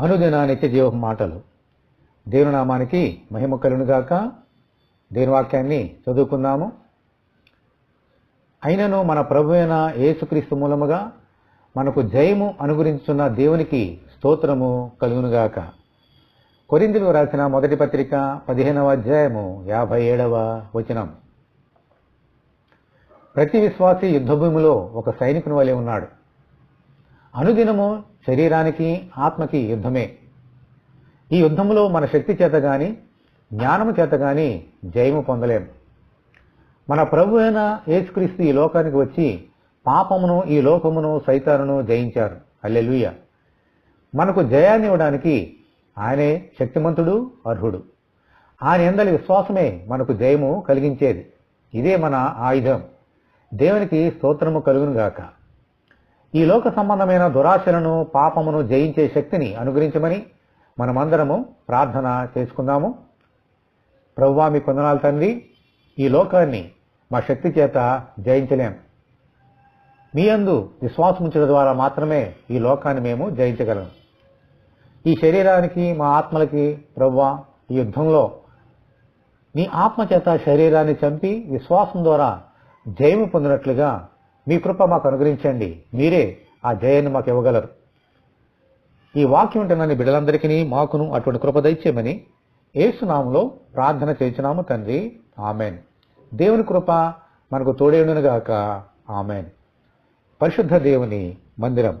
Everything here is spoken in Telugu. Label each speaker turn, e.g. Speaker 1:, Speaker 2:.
Speaker 1: అనుదిన నిత్య జీవ మాటలు. దేవుని నామానికి మహిమ కలుగునుగాక దేవుని వాక్యాన్ని చదువుకుందాము. అయినను మన ప్రభు అయిన యేసుక్రీస్తు మూలముగా మనకు జయము అనుగురించున్న దేవునికి స్తోత్రము కలుగునుగాక కొరిందులు రాసిన మొదటి పత్రిక పదిహేనవ అధ్యాయము యాభై ఏడవ వచనం. ప్రతి విశ్వాసి యుద్ధభూమిలో ఒక సైనికుని వలె ఉన్నాడు. అనుదినము శరీరానికి ఆత్మకి యుద్ధమే. ఈ యుద్ధంలో మన శక్తి చేత గాని జ్ఞానము చేత గాని జయము పొందలేం. మన ప్రభు అయిన యేసుక్రీస్తు ఈ లోకానికి వచ్చి పాపమును ఈ లోకమును సైతానును జయించారు. అల్లెలుయ మనకు జయాన్ని ఇవ్వడానికి ఆయనే శక్తిమంతుడు అర్హుడు. ఆయన ఎందలి విశ్వాసమే మనకు జయము కలిగించేది. ఇదే మన ఆయుధం. దేవునికి స్తోత్రము కలుగునుగాక. ఈ లోక సంబంధమైన దురాశలను పాపమును జయించే శక్తిని అనుగ్రహించమని మనమందరము ప్రార్థన చేసుకుందాము. ప్రవ్వా మీ కొందనాలు తండ్రి ఈ లోకాన్ని మా శక్తి చేత జయించలేం. మీ అందు విశ్వాసం ఉంచడం ద్వారా మాత్రమే ఈ లోకాన్ని మేము జయించగలం. ఈ శరీరానికి మా ఆత్మలకి ప్రవ్వా ఈ యుద్ధంలో నీ ఆత్మ చేత శరీరాన్ని చంపి విశ్వాసం ద్వారా జయము పొందినట్లుగా మీ కృప మాకు అనుగ్రహించండి. మీరే ఆ జయాన్ని మాకు ఇవ్వగలరు. ఈ వాక్యం ఉంటున్న బిడ్డలందరికీ మాకును అటువంటి కృప దయచేయమని ఏసునామంలో ప్రార్థన చేసినాము తండ్రి. ఆమెన్. దేవుని కృప మనకు తోడేయునుగాక ఆమెన్. పరిశుద్ధ దేవుని మందిరం.